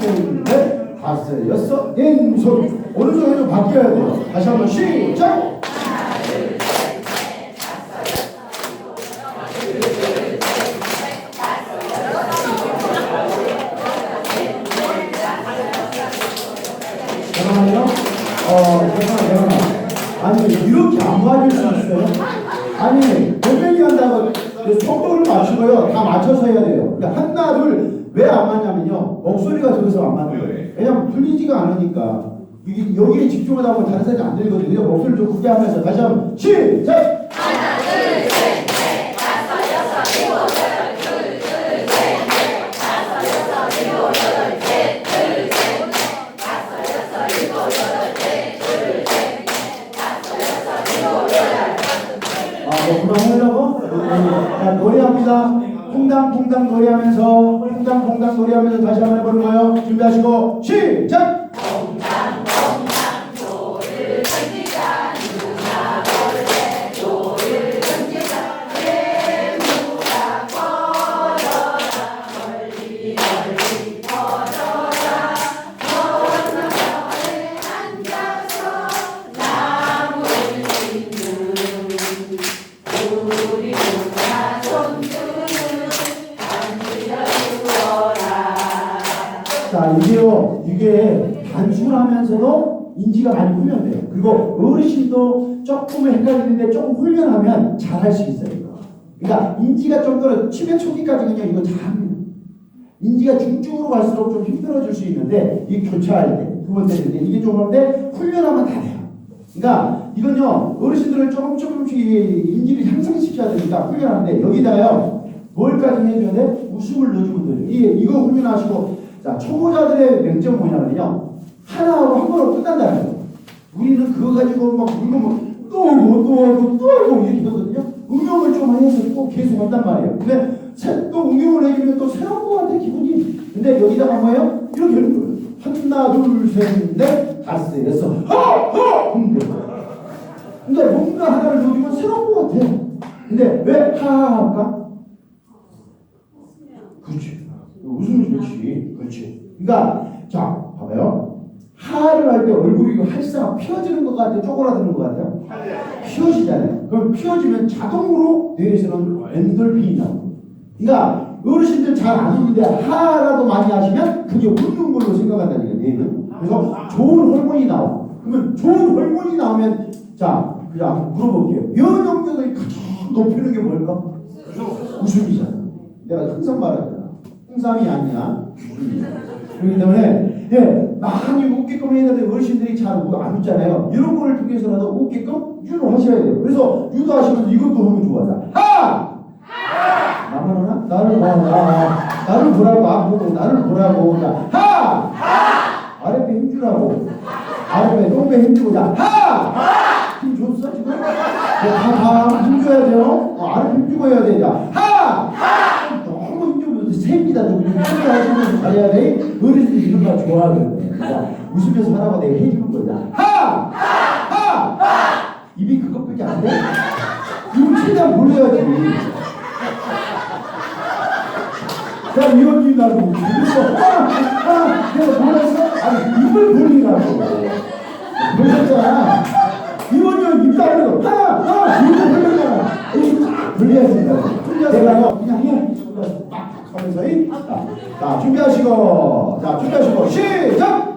셋, 넷, 다섯, 여섯, 왼손. 오른손에 좀 바뀌어야 돼요. 다시 한번 시작! 어. 아니, 이렇게 안 맞을 수 있어요? 아니, 골뱅이 한다고 속도를 맞추고요. 다 맞춰서 해야 돼요. 그러니까 둘, 왜안 맞냐면요. 목소리가 들어서 안 맞는 거예요. 왜냐면 풀리지가 않으니까. 여기에 집중하다 보면 다른 사람이 안 들리거든요. 목소리 좀 크게 하면서 다시 한번 시작! 아, 뭐 그만하려고? 자, 노래합니다. 퐁당퐁당 노래하면서, 퐁당퐁당 노래하면서 다시 한번 해보는 거예요. 준비하시고, 시작! 자, 이게요, 이게 단순하면서도 인지가 많이 훈련돼요. 그리고 어르신도 조금 헷갈리는데 조금 훈련하면 잘 할 수 있어요. 이거. 그러니까 인지가 좀 더 치매 초기까지는요, 이거 잘합니다. 인지가 중증으로 갈수록 좀 힘들어질 수 있는데, 이 교차할 때, 두 번째 때, 이게 좀 그런데 훈련하면 다 돼요. 그러니까 이건요, 어르신들을 조금 조금씩 인지를 향상시켜야 되니까 훈련하는데, 여기다가요, 뭘까지 해줘야 돼? 웃음을 넣어주면 돼요. 이, 이거 훈련하시고, 자, 초보자들의 명점 뭐냐면요. 하나하고 한 번으로 끝난다는 거예요. 우리는 그거 가지고 막 물고 또 하고 또 하고 또 하고 이렇게 하거든요. 응용을 좀 해서 꼭 계속 한단 말이에요. 근데 새- 또 응용을 해주면 또 새로운 것 같아, 기분이. 근데 여기다가 뭐예요? 이렇게 하는 거예요. 하나, 둘, 셋, 넷, 다섯, 여섯, 허! 허! 하는 거예요. 근데 뭔가 하나를 넣어주면 새로운 것 같아요. 근데 왜 하하 할까? 그렇지. 웃음이 좋지. 그러니까 자 봐봐요. 하를 할 때 얼굴이 활성화 피어지는 것 같아요. 쪼그라드는 것 같아요. 피어지잖아요. 그럼 피어지면 자동으로 뇌에서는 엔돌핀이 나오고. 그러니까 어르신들 잘 안 웃는데 하라도 많이 하시면 그게 웃는 걸로 생각한다니까 뇌는. 그래서 좋은 호르몬이 나와. 그러면 좋은 호르몬이 나오면 자 그냥 물어볼게요. 면역력을 가장 높이는 게 뭘까? 웃음이잖아. 내가 항상 말하잖아. 홍삼이 아니야. 그렇기 때문에 예 많이 웃게끔 해야 되는데 어르신들이 잘 안 웃잖아요. 이런 거를 통해서라도 웃게끔 유도하셔야 돼요. 그래서 유도하시면서 이것도 하면 좋아져. 하! 나만 하나? 나를 봐. 나, 나를 보라고 안 보고 나를 보라고. 자, 하! 아랫배 힘주라고. 아랫배 똥배 힘주고 자 하! 힘 줬어 지금? 다 다 힘줘야 돼요. 어, 아랫배 힘주고 해야 돼. 자 하! 셉니다. 좀 힘주게 하시면서 가야 돼. 어른들이 이런 거 좋아하거든요. 자, 웃으면서 하라고 내가 해주는 거야. 하! 하! 입이 그것밖에 안 돼? 이거 최대한 몰라야지. 야, 이현이 나를 못 죽였어. 아, 아, 내가 몰랐어? 아니, 입을 벌리라고. 그러셨잖아. 이원이 안 벌려. 하나, 하나, 입을 벌렸잖아. 입을 딱 벌려야 된다. 내가요, 그냥 해. 이. 자, 자, 준비하시고. 자, 준비하시고. 시작!